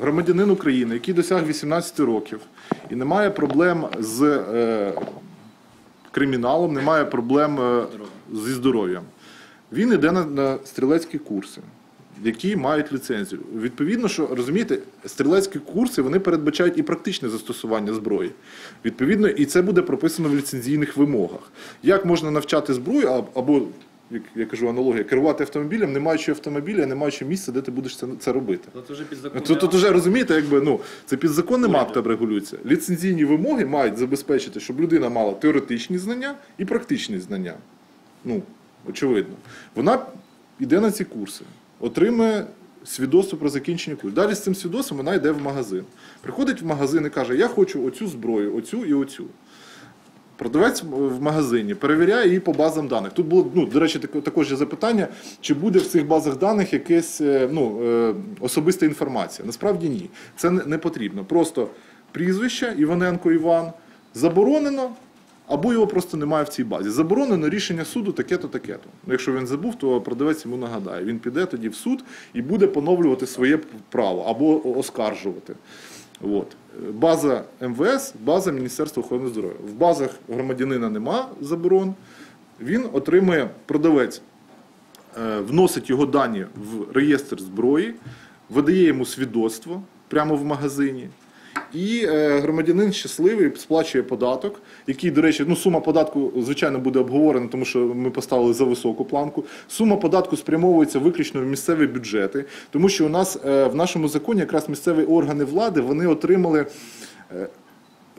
громадянин України, який досяг 18 років і не має проблем з е, криміналом, немає проблем е, зі здоров'ям. Він йде на, на стрілецькі курси, які мають ліцензію. Відповідно, що розумієте, стрілецькі курси вони передбачають і практичне застосування зброї. Відповідно, і це буде прописано в ліцензійних вимогах. Як можна навчати зброю або як я кажу, аналогія, керувати автомобілем, не маючи автомобіля, не маючи місця, де ти будеш це, це робити. Тут вже під законом. Тут, тут уже розумієте, якби ну це підзаконним актом регулюється. Ліцензійні вимоги мають забезпечити, щоб людина мала теоретичні знання і практичні знання. Ну, очевидно. Вона йде на ці курси, отримує свідоцтво про закінчення курсу. Далі з цим свідоцтвом вона йде в магазин. Приходить в магазин і каже: Я хочу оцю зброю, оцю і оцю. Продавець в магазині перевіряє її по базам даних. Тут було, ну, до речі, також є запитання, чи буде в цих базах даних якась е, ну, е, особиста інформація. Насправді ні. Це не, потрібно. Просто прізвище Іваненко Іван заборонено, або його просто немає в цій базі. Заборонено рішення суду таке-то, таке-то. Ну, Якщо він забув, то продавець йому нагадає. Він піде тоді в суд і буде поновлювати своє право або оскаржувати. От. База МВС, база Міністерства охорони здоров'я. В базах громадянина нема заборон. Він отримує продавець, е, вносить його дані в реєстр зброї, видає йому свідоцтво прямо в магазині. І е, громадянин щасливий сплачує податок, який, до речі, ну сума податку, звичайно, буде обговорена, тому що ми поставили за високу планку. Сума податку спрямовується виключно в місцеві бюджети, тому що у нас е, в нашому законі якраз місцеві органи влади вони отримали е,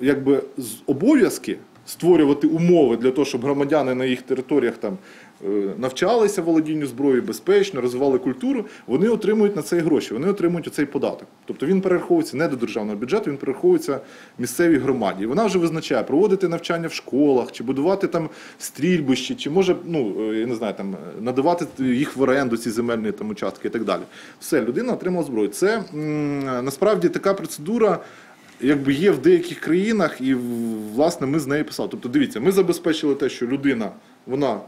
якби обов'язки створювати умови для того, щоб громадяни на їх територіях там е, навчалися володінню зброєю безпечно, розвивали культуру, вони отримують на це гроші, вони отримують оцей податок. Тобто він перераховується не до державного бюджету, він перераховується місцевій громаді. І вона вже визначає проводити навчання в школах, чи будувати там стрільбищі, чи може, ну е, я не знаю, там надавати їх в оренду ці земельні там участки і так далі. Все, людина отримала зброю. Це м, насправді така процедура якби є в деяких країнах, і власне ми з нею писали. Тобто, дивіться, ми забезпечили те, що людина вона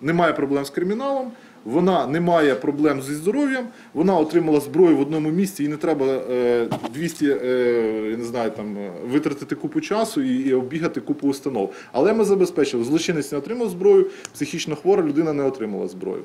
не має проблем з криміналом, вона не має проблем зі здоров'ям, вона отримала зброю в одному місці, і не треба е, 200, е, я не знаю, там е, витратити купу часу і, оббігати купу установ. Але ми забезпечили, злочинець не отримав зброю, психічно хвора людина не отримала зброю.